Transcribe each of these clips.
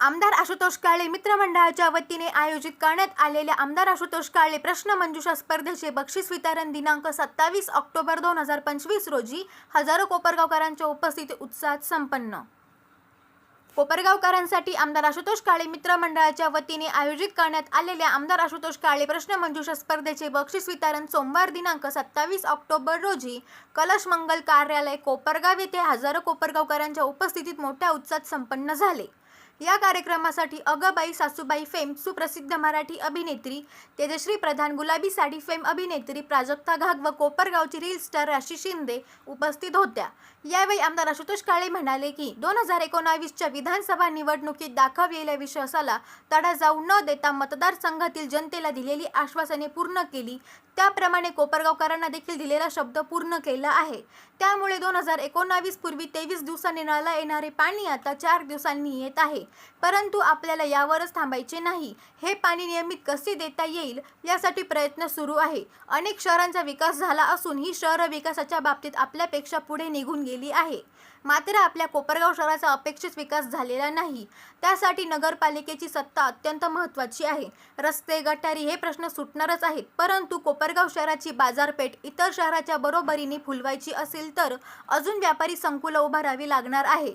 आमदार आशुतोष काळे मित्रमंडळाच्या वतीने आयोजित करण्यात आलेल्या आमदार आशुतोष काळे प्रश्न मंजुषा स्पर्धेचे बक्षीस वितरण दिनांक सत्तावीस ऑक्टोबर दोन हजार पंचवीस रोजी हजारो कोपरगावकरांच्या उपस्थिती उत्साहात संपन्न. कोपरगावकरांसाठी आमदार आशुतोष काळे मित्रमंडळाच्या वतीने आयोजित करण्यात आलेल्या आमदार आशुतोष काळे प्रश्न मंजुषा स्पर्धेचे बक्षीस वितरण सोमवार दिनांक सत्तावीस ऑक्टोबर रोजी कलश मंगल कार्यालय कोपरगाव येथे हजारो कोपरगावकरांच्या उपस्थितीत मोठ्या उत्साहात संपन्न झाले. या कार्यक्रमासाठी अगबाई सासूबाई फेम सुप्रसिद्ध मराठी अभिनेत्री तेजश्री प्रधान गुलाबी साडी फेम अभिनेत्री प्राजक्ता घाग व कोपरगावची रील स्टार राशी शिंदे उपस्थित होत्या. यावेळी आमदार आशुतोष काळे म्हणाले की दोन हजार एकोणावीसच्या विधानसभा निवडणुकीत दाखवलेल्या विश्वासाला तडा जाऊ न देता मतदारसंघातील जनतेला दिलेली आश्वासने पूर्ण केली. त्याप्रमाणे कोपरगावकरांना देखील दिलेला शब्द पूर्ण केला आहे. त्यामुळे दोन हजार एकोणावीस पूर्वी तेवीस दिवसांनी नळाला येणारे पाणी आता चार दिवसांनी येत आहे. परंतु आपल्याला यावरच थांबायचे नाही. हे पाणी नियमित कसे देता येईल यासाठी प्रयत्न सुरू आहे. अनेक शहरांचा विकास झाला असून ही शहरं विकासाच्या बाबतीत आपल्यापेक्षा पुढे निघून गेली आहे. मात्र आपल्या कोपरगाव शहराचा अपेक्षित विकास झालेला नाही. त्यासाठी नगरपालिकेची सत्ता अत्यंत महत्त्वाची आहे. रस्ते गटारी हे प्रश्न सुटणारच आहेत. परंतु कोपरगाव शहराची बाजारपेठ इतर शहराच्या बरोबरीने फुलवायची असेल तर अजून व्यापारी संकुलं उभारावी लागणार आहे.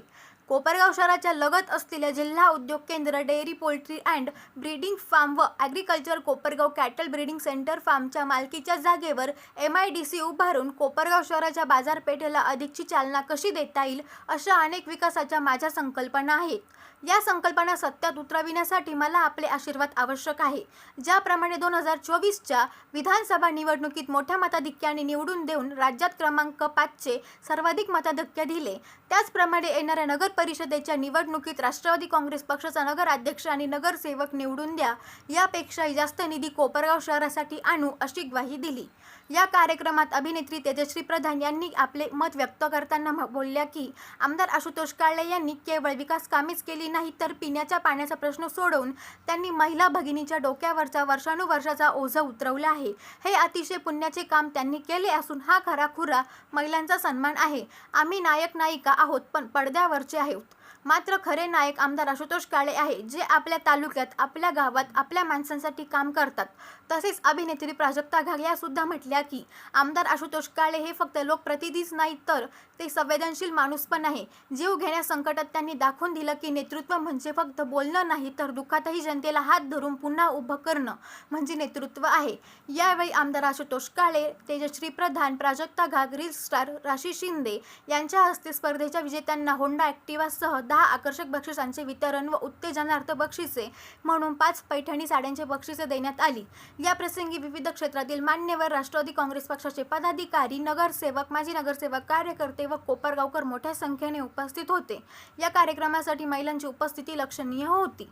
कोपरगाव शहराच्या लगत असलेल्या जिल्हा उद्योग केंद्र dairy poultry and breeding farm व agriculture Kopargaon cattle breeding centre फार्मच्या मालकीच्या जागेवर एम आय डी सी उभारून कोपरगाव शहराच्या बाजारपेठेला अधिकची चालना कशी देता येईल अशा अनेक विकासाच्या माझ्या संकल्पना आहेत. या संकल्पना सत्यात उतरविण्यासाठी मला आपले आशीर्वाद आवश्यक आहे. ज्याप्रमाणे दोन हजार चोवीसच्या विधानसभा निवडणुकीत मोठ्या मताधिक्याने निवडून देऊन राज्यात क्रमांक पाचचे सर्वाधिक मताधिक्य दिले. त्याचप्रमाणे येणाऱ्या नगर परिषदेच्या निवडणुकीत राष्ट्रवादी काँग्रेस पक्षाचा नगराध्यक्ष आणि नगरसेवक निवडून द्या. यापेक्षाही जास्त निधी कोपरगाव शहरासाठी आणू अशी ग्वाही दिली. या कार्यक्रमात अभिनेत्री तेजश्री प्रधान यांनी आपले मत व्यक्त करताना बोलल्या की आमदार आशुतोष काळे यांनी केवळ विकास कामेच केली नाही तर पिण्याच्या पाण्याचा प्रश्न सोडवून त्यांनी महिला भगिनीच्या डोक्यावरचा वर्षानुवर्षाचा ओझं उतरवला आहे. हे अतिशय पुण्याचे काम त्यांनी केले असून हा खरा खुरा महिलांचा सन्मान आहे. आम्ही नायक नायिका आहोत पण पडद्यावरचे आहोत. मात्र खरे नायक आमदार आशुतोष काळे आहे जे आपल्या तालुक्यात आपल्या गावात आपल्या माणसांसाठी काम करतात. तसेच अभिनेत्री प्राजक्ता घाग या सुद्धा म्हटल्या की आमदार आशुतोष काळे हे फक्त लोकप्रतिनिधीच नाही तर ते संवेदनशील माणूस पण आहे. जीव घेण्या संकटात त्यांनी दाखवून दिलं की नेतृत्व म्हणजे फक्त बोलणं नाही तर दुःखातही जनतेला हात धरून पुन्हा उभं करणं म्हणजे नेतृत्व आहे. यावेळी आमदार आशुतोष काळे तेजश्री प्रधान प्राजक्ता घाग रील स्टार राशी शिंदे यांच्या हस्ते स्पर्धेच्या विजेत्यांना होंडा ॲक्टिवासह दहा आकर्षक बक्षिसांचे वितरण व उत्तेजनार्थ बक्षिसे म्हणून पाच पैठणी साड्यांचे बक्षिसे देण्यात आली. या प्रसंगी विविध क्षेत्रातील मान्यवर राष्ट्रवादी काँग्रेस पक्षाचे पदाधिकारी नगरसेवक माजी नगरसेवक कार्यकर्ते व कोपरगावकर मोठ्या संख्येने उपस्थित होते. या कार्यक्रमासाठी महिलांची उपस्थिती लक्षणीय होती.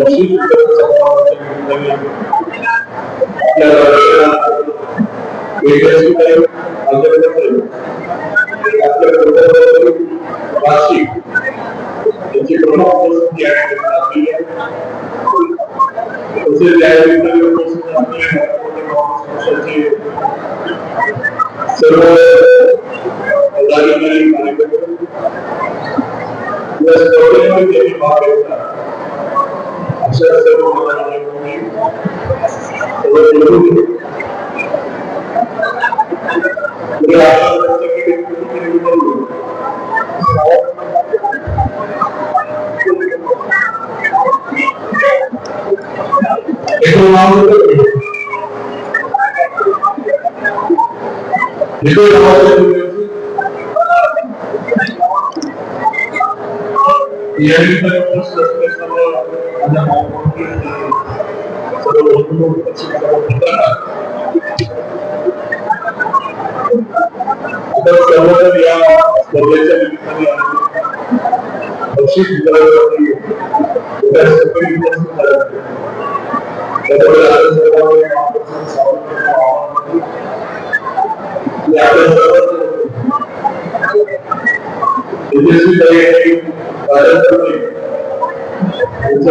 बक्षीस वितरण वार्षिक प्रमुख तसेच सर्व पदाधिकारी कार्यकर्ते या स्पर्धेमध्ये त्यांनी भाग घेतला अशा सर्व महाराजांनी सर्व निवडून पुढे आशा व्यक्त केली की कुठेतरी निवडून एकूण नाव सर्वजण या स्पर्धेच्या निमित्ताने बक्षीस वितरणासाठी उद्या सकाळी उपस्थित झाले होते. त्यामुळे आज सर्वांनी आपलं स्वागत करण्याचं आवाहन करतो. आणि आपल्या सर्वांचं तेजस्वी ताई यांनी कार्यक्रम त्यांचं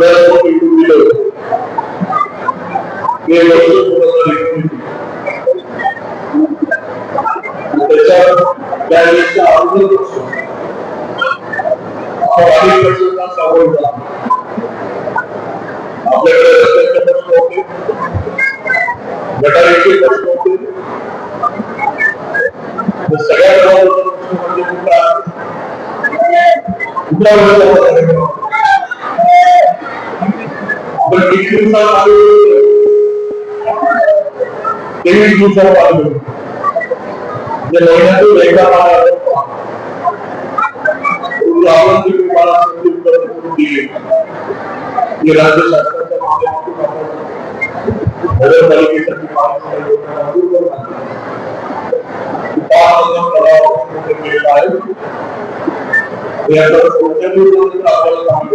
आमदारांना भेटून दिलं ते त्याच्या त्यावेळेच्या अगोदर अनेक वर्षांना सामोरं आपल्याकडे रस्त्याचे प्रश्न होते गटारीचे प्रश्न होते सगळ्यात महत्त्वाचा प्रश्न म्हणजे कुठला कुठला वर्ग आपण किती दिवसात आलो तेवीस दिवसात आलो जे महिन्यातून एकदा मला आपण जी तुम्हाला संधी की राज्य शासनाच्या माध्यमातून आपण नगरपालिकेसाठी पाच याचा कोणत्याही आपल्याला लाभ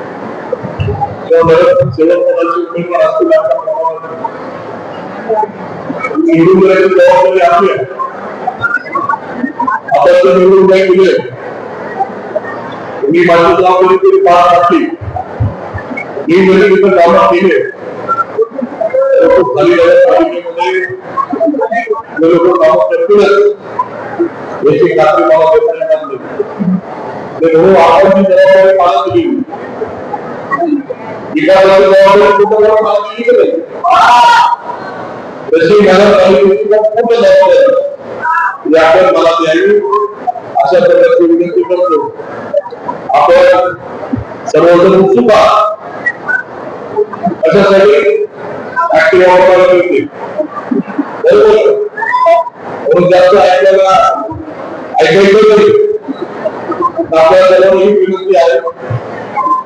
जबाबदारी आपली आपण जर निवडून नाही दिले मी माझी जबाबदारी तरी पार पाडली मी जरी तिथं कामात खाली लोक करतीलच याची खात्री मला आपण जबाबदारी विकासाची जबाबदारी कुठं जाऊन पार दिली की नाही तशी नगरपालिकेची पण जबाबदारी आपण मला द्यावी अशा प्रकारची विनंती करतो आपण सर्वजण उत्सुक आहात अशासाठी ऍक्टिव्ह वापरायला मिळते बरोबर म्हणून जास्त ऐकायला ऐकायचं तर आपल्या सर्वांना ही विनंती आहे.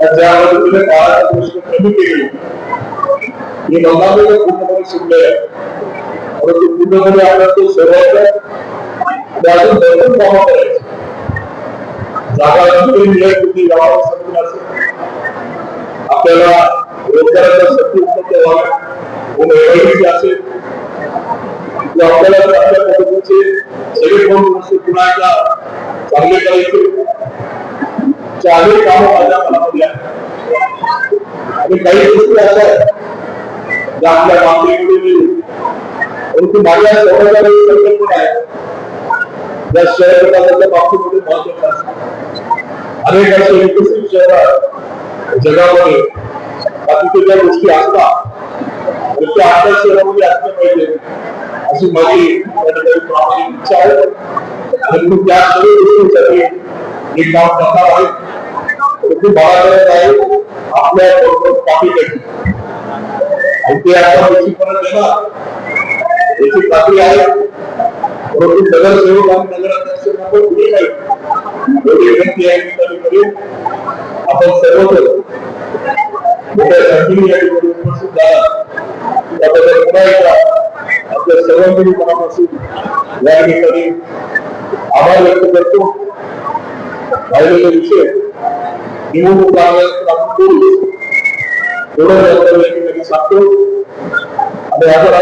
का ज्या पद्धतीने काळाचा प्रश्न कमी केले हे दोघांनी पूर्णपणे शिकले परंतु पूर्णपणे आपल्याला तो सर्वांचा त्यातून भरपूर कामं जागा गावाला असेल आपल्याला रोजगाराच्या संधी उपलब्ध व्हाव्या असेल आपल्याला पद्धतीचे सगळे कोण पुन्हा एकदा चांगले करायचे चांगले कामं मनामध्ये आहेत आणि काही गोष्टी अशा ज्या आपल्या मागणीकडे माझ्या स्वतःच्या काही संकल्पना आहेत या शहर विकासाच्या बाबतीमध्ये महत्वाचं अनेक असे विकसित शहर जगामध्ये बाकीच्या ज्या गोष्टी असतात तर त्या आपल्या शहरामध्ये असल्या पाहिजे अशी माझी त्या ठिकाणी प्रामाणिक इच्छा आहे आणि मी त्या सर्व गोष्टींसाठी हे काम करणार आहे परंतु मला गरज आहे आपल्या बरोबर पाठीसाठी आणि ते आता निश्चितपणे देणार याची खात्री आहे परंतु नगरसेवक आणि नगराध्यक्षांना पण पुढे नाही एवढी विनंती आहे की कधी कधी आपण सर्वजण मोठ्या संख्येने या ठिकाणी उपस्थित झाला त्याबद्दल पुन्हा एकदा आपल्या सर्वांनी मनापासून या ठिकाणी आभार व्यक्त करतो राहिलेले विषय निवडणूक लागल्यानंतर आपण बोलू एवढं आपल्याला या ठिकाणी सांगतो आणि आपण